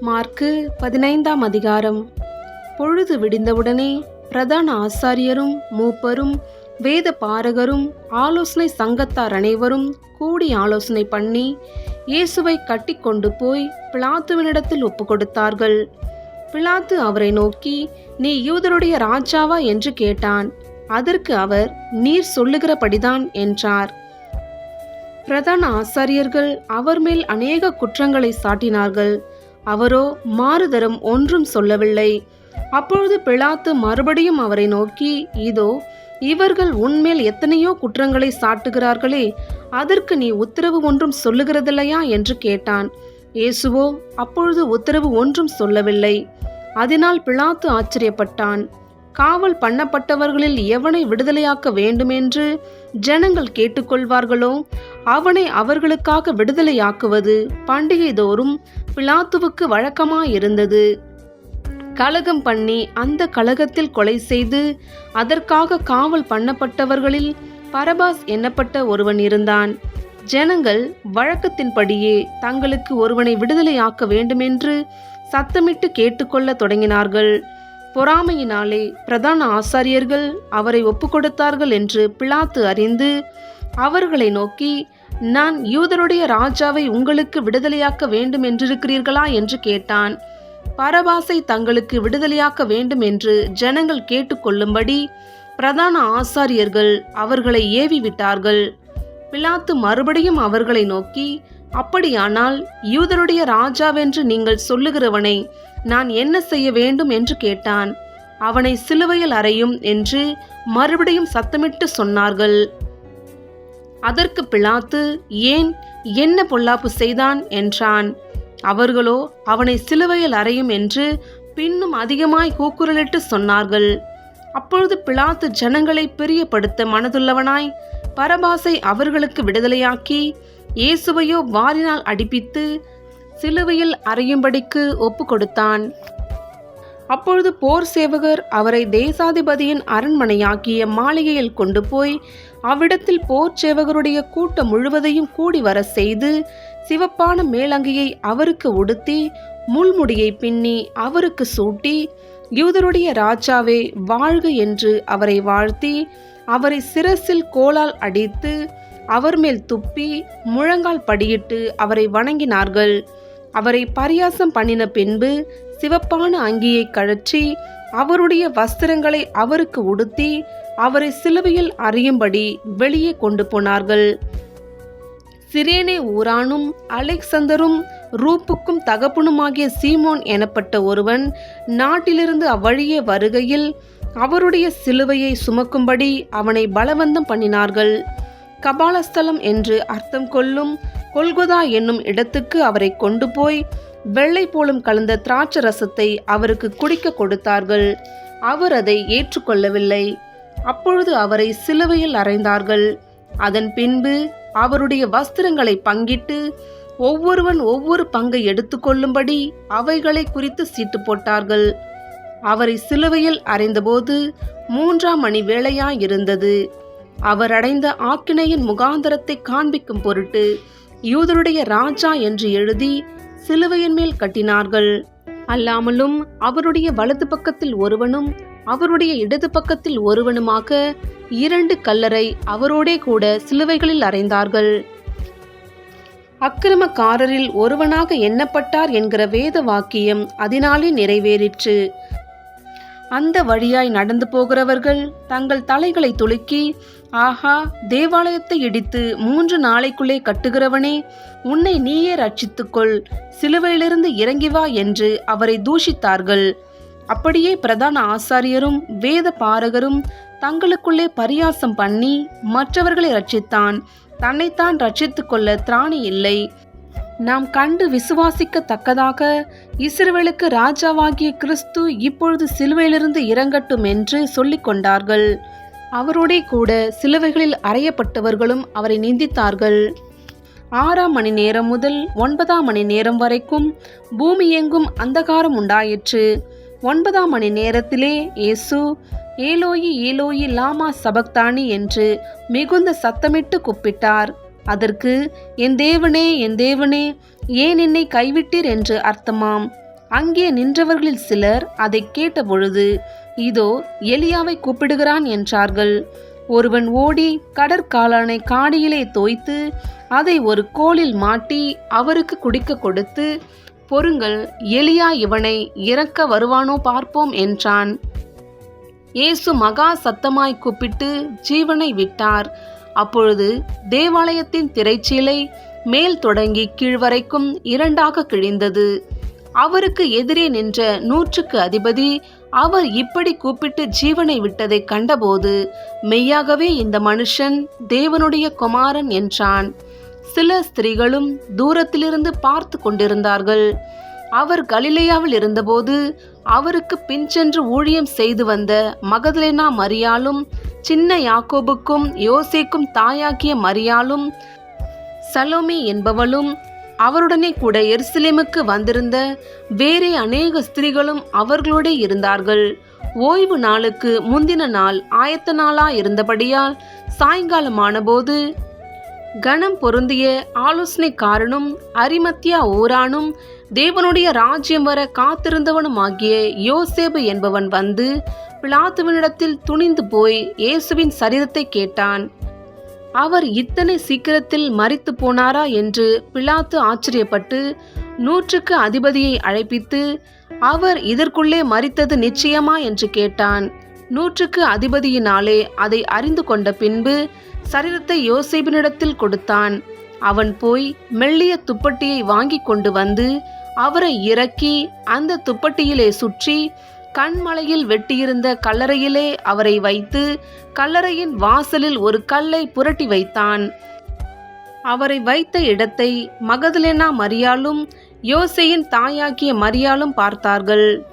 Mark பதினைந்தாம் அதிகாரம். பொழுது விடிந்தவுடனே பிரதான ஆசாரியரும் மூப்பரும் வேத பாரகரும் ஆலோசனை சங்கத்தார் அனைவரும் கூடி ஆலோசனை பண்ணி இயேசுவை கட்டிக்கொண்டு போய் பிலாத்துவினிடத்தில் ஒப்பு கொடுத்தார்கள் பிலாத்து அவரை நோக்கி நீ யூதருடைய ராஜாவா? என்று கேட்டான். அதற்கு அவர் நீர் சொல்லுகிறபடிதான் என்றார். பிரதான ஆசாரியர்கள் அவர் மேல் அநேக குற்றங்களை சாட்டினார்கள். அவரோ மாறுதரம் ஒன்றும் சொல்லவில்லை. அப்பொழுது பிளாத்து மறுபடியும் அவரை நோக்கி இதோ இவர்கள் உன்மேல் எத்தனையோ குற்றங்களை சாட்டுகிறார்களே அதற்கு நீ உத்தரவு ஒன்றும் சொல்லுகிறதில்லையா? என்று கேட்டான். இயேசுவோ அப்பொழுது உத்தரவு ஒன்றும் சொல்லவில்லை. அதனால் பிளாத்து ஆச்சரியப்பட்டான். காவல் பண்ணப்பட்டவர்களில் எவனை விடுதலையாக்க வேண்டுமென்று ஜனங்கள் கேட்டுக்கொள்வார்களோ அவனை அவர்களுக்காக விடுதலையாக்குவது பண்டிகை தோறும் பிலாத்துவுக்கு வழக்கமாயிருந்தது. கலகம் பண்ணி அந்த கலகத்தில் கொலை செய்து அதற்காக காவல் பண்ணப்பட்டவர்களில் பரபாஸ் எண்ணப்பட்ட ஒருவன் இருந்தான். ஜனங்கள் வழக்கத்தின்படியே தங்களுக்கு ஒருவனை விடுதலையாக்க வேண்டுமென்று சத்தமிட்டு கேட்டுக்கொள்ள தொடங்கினார்கள். பொறாமையினாலே பிரதான ஆசாரியர்கள் அவரை ஒப்புக்கொடுத்தார்கள் என்று பிளாத்து அறிந்து அவர்களை நோக்கி நான் யூதருடைய ராஜாவை உங்களுக்கு விடுதலையாக்க வேண்டும் என்றிருக்கிறீர்களா என்று கேட்டான். பரபாசை தங்களுக்கு விடுதலையாக்க வேண்டும் என்று ஜனங்கள் கேட்டுக்கொள்ளும்படி பிரதான ஆசாரியர்கள் அவர்களை ஏவி விட்டார்கள் பிலாத்து மறுபடியும் அவர்களை நோக்கி அப்படியானால் யூதருடைய ராஜாவென்று நீங்கள் சொல்லுகிறவனை நான் என்ன செய்ய வேண்டும்? என்று கேட்டான். அவனை சிலுவையில் அறையும் என்று மறுபடியும் சத்தமிட்டு சொன்னார்கள். அதற்கு பிலாத்து ஏன் என்ன பொல்லாப்பு செய்தான்? என்றான். அவர்களோ அவனை சிலுவையில் அறையும் என்று பின்னும் அதிகமாய் கூக்குரலிட்டு சொன்னார்கள். அப்பொழுது பிலாத்து ஜனங்களை பிரியப்படுத்த மனதுள்ளவனாய் பரபாசை அவர்களுக்கு விடுதலையாக்கி இயேசுவையோ வாரினால் அடிப்பித்து சிலுவையில் அறையும்படிக்கு ஒப்பு கொடுத்தான் அப்பொழுது போர் சேவகர் அவரை தேசாதிபதியின் அரண்மனையாக்கிய மாளிகையில் கொண்டு போய் அவ்விடத்தில் போர் சேவகருடைய கூட்டம் முழுவதையும் கூடி வர செய்து சிவப்பான மேலங்கியை அவருக்கு உடுத்தி முள்முடியை பின்னி அவருக்கு சூட்டி யூதருடைய ராஜாவே வாழ்க என்று அவரை வாழ்த்தி அவரை சிரசில் கோலால் அடித்து அவர் மேல் துப்பி முழங்கால் படியிட்டு அவரை வணங்கினார்கள். அவரை பரியாசம் பண்ணின பின்பு சிவப்பான அங்கியை கழற்றி அவருடைய வஸ்திரங்களை அவருக்கு உடுத்தி அவரை சிலுவையில் அறியும்படி வெளியே கொண்டு போனார்கள். சிரேனே ஊரானும் அலெக்சந்தரும் ரூப்புக்கும் தகப்பனுமாகிய சீமோன் எனப்பட்ட ஒருவன் நாட்டிலிருந்து அவ்வழியே வருகையில் அவருடைய சிலுவையை சுமக்கும்படி அவனை பலவந்தம் பண்ணினார்கள். கபாலஸ்தலம் என்று அர்த்தம் கொள்ளும் கொல்கொதா என்னும் இடத்துக்கு அவரை கொண்டு போய் வெள்ளை போலும் கலந்த திராட்சை ரசத்தை அவருக்கு குடிக்க கொடுத்தார்கள். அவர் அதை ஏற்றுக்கொள்ளவில்லை. அப்பொழுது அவரை சிலுவையில் அறைந்தார்கள். அதன் பின்பு அவருடைய வஸ்திரங்களை பங்கிட்டு ஒவ்வொருவன் ஒவ்வொரு பங்கை எடுத்துக்கொள்ளும்படி அவைகளை குறித்து சீட்டு போட்டார்கள். அவரை சிலுவையில் அறைந்தபோது மூன்றாம் மணி வேளையாயிருந்தது. அவர் அடைந்த ஆக்கினையின் முகாந்தரத்தை காண்பிக்கும் பொருட்டு யூதருடைய ராஜா என்று எழுதி சிலுவையின் மேல் கட்டினார்கள். அல்லாமலும் அவருடைய வலது பக்கத்தில் ஒருவனும் அவருடைய இடது பக்கத்தில் ஒருவனுமாக இரண்டு கல்லறை அவரோடே கூட சிலுவைகளில் அறைந்தார்கள். அக்கிரமக்காரரில் ஒருவனாக எண்ணப்பட்டார் என்கிற வேத வாக்கியம் அதனாலே நிறைவேறிற்று. அந்த வழியாய் நடந்து போகிறவர்கள் தங்கள் தலைகளை துலுக்கி ஆஹா தேவாலயத்தை இடித்து மூன்று நாளைக்குள்ளே கட்டுகிறவனே உன்னை நீயே ரட்சித்துக்கொள் சிலுவையிலிருந்து இறங்கி வா என்று அவரை தூஷித்தார்கள். அப்படியே பிரதான ஆசாரியரும் வேத பாரகரும் தங்களுக்குள்ளே பரியாசம் பண்ணி மற்றவர்களை ரட்சித்தான். தன்னைத்தான் ரட்சித்துக்கொள்ள திராணி இல்லை. நாம் கண்டு விசுவாசிக்கத்தக்கதாக இஸ்ரவேலுக்கு ராஜாவாகிய கிறிஸ்து இப்பொழுது சிலுவையிலிருந்து இறங்கட்டும் என்று சொல்லிக் கொண்டார்கள். அவரோடே கூட சிலுவைகளில் அறையப்பட்டவர்களும் அவரை நிந்தித்தார்கள். ஆறாம் மணி நேரம் முதல் ஒன்பதாம் மணி நேரம் வரைக்கும் பூமி எங்கும் அந்தகாரம் உண்டாயிற்று. ஒன்பதாம் மணி நேரத்திலே இயேசு ஏலோயி ஏலோயி லாமா சபக்தானி என்று மிகுந்த சத்தமிட்டு கூப்பிட்டார். அதற்கு என் தேவனே என் தேவனே ஏன் என்னை கைவிட்டீர்? என்று அர்த்தமாம். அங்கே நின்றவர்களில் சிலர் அதை கேட்டபொழுது இதோ எலியாவை கூப்பிடுகிறான் என்றார்கள். ஒருவன் ஓடி கடற்காலானை காடியிலே தோய்த்து அதை ஒரு கோலில் மாட்டி அவருக்கு குடிக்க கொடுத்து பொருங்கள் எலியா இவனை இறக்க வருவானோ பார்ப்போம் என்றான். இயேசு மகா சத்தமாய் கூப்பிட்டு ஜீவனை விட்டார். அப்பொழுது தேவாலயத்தின் திரைச்சீலை மேல் தொடங்கி கீழ்வரைக்கும் இரண்டாக கிழிந்தது. அவருக்கு எதிரே நின்ற நூற்றுக்கு அதிபதி அவர் இப்படி கூப்பிட்டு ஜீவனை விட்டதை கண்டபோது மெய்யாகவே இந்த மனுஷன் தேவனுடைய குமாரன் என்றான். சில ஸ்திரீகளும் தூரத்திலிருந்து பார்த்து கொண்டிருந்தார்கள். அவர் கலிலேயாவில் இருந்தபோது அவருக்கு பின் சென்று ஊழியம் செய்து வந்த மகதலேனா மரியாலும் சின்ன யாக்கோபுக்கும் யோசேக்கும் தாயாகிய மரியாலும் சலோமி என்பவளும் அவருடனே கூட எருசலேமுக்கு வந்திருந்த வேறே அநேக ஸ்திரீகளும் அவர்களோட இருந்தார்கள். ஓய்வு நாளுக்கு முந்தின நாள் ஆயத்த நாளா இருந்தபடியால் சாயங்காலமானபோது கணம் பொருந்திய ஆலோசனைக்காரனும் அரிமத்தியா ஊரானும் தேவனுடைய ராஜ்யம் வர காத்திருந்தவனுமாகிய யோசேபு என்பவன் வந்து பிளாத்துவனிடத்தில் துணிந்து போய் இயேசுவின் சரீரத்தை கேட்டான். அவர் இத்தனை சீக்கிரத்தில் மறித்து போனாரா என்று பிளாத்து ஆச்சரியப்பட்டு நூற்றுக்கு அதிபதியை அழைப்பித்து அவர் இதற்குள்ளே மறித்தது நிச்சயமா? என்று கேட்டான். நூற்றுக்கு அதிபதியினாலே அதை அறிந்து கொண்ட பின்பு சரீரத்தை யோசேபினிடத்தில் கொடுத்தான். அவன் போய் மெல்லிய துப்பட்டியை வாங்கி கொண்டு வந்து அவரை இறக்கி அந்த துப்பட்டியிலே சுற்றி கண்மலையில் வெட்டியிருந்த கல்லறையிலே அவரை வைத்து கல்லறையின் வாசலில் ஒரு கல்லை புரட்டி வைத்தான். அவரை வைத்த இடத்தை மகதலேனா மரியாலும் யோசையின் தாயாகிய மரியாலும் பார்த்தார்கள்.